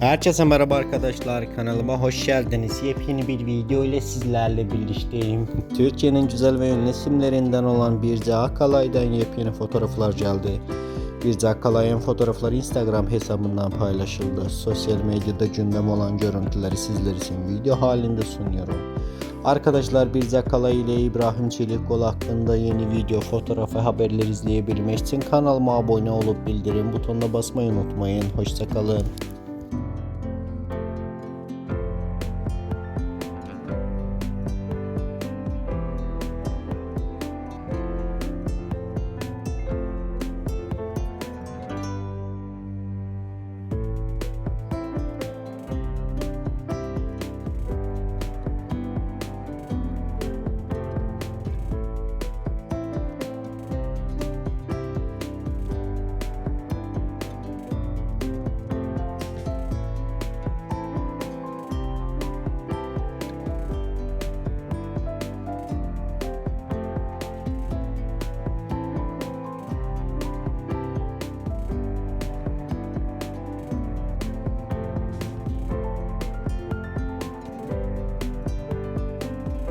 Herkese merhaba arkadaşlar kanalıma hoş geldiniz. Yepyeni bir video ile sizlerle birlikteyim. Türkiye'nin güzel ve ünlü isimlerinden olan Birce Akalay'dan yepyeni fotoğraflar geldi. Birce Akalay'ın fotoğrafları Instagram hesabından paylaşıldı. Sosyal medyada gündem olan görüntüleri sizler için video halinde sunuyorum. Arkadaşlar Birce Akalay ile İbrahim Çelikkol hakkında yeni video, fotoğraf ve haberler izleyebilmek için kanalıma abone olup bildirim butonuna basmayı unutmayın. Hoşçakalın.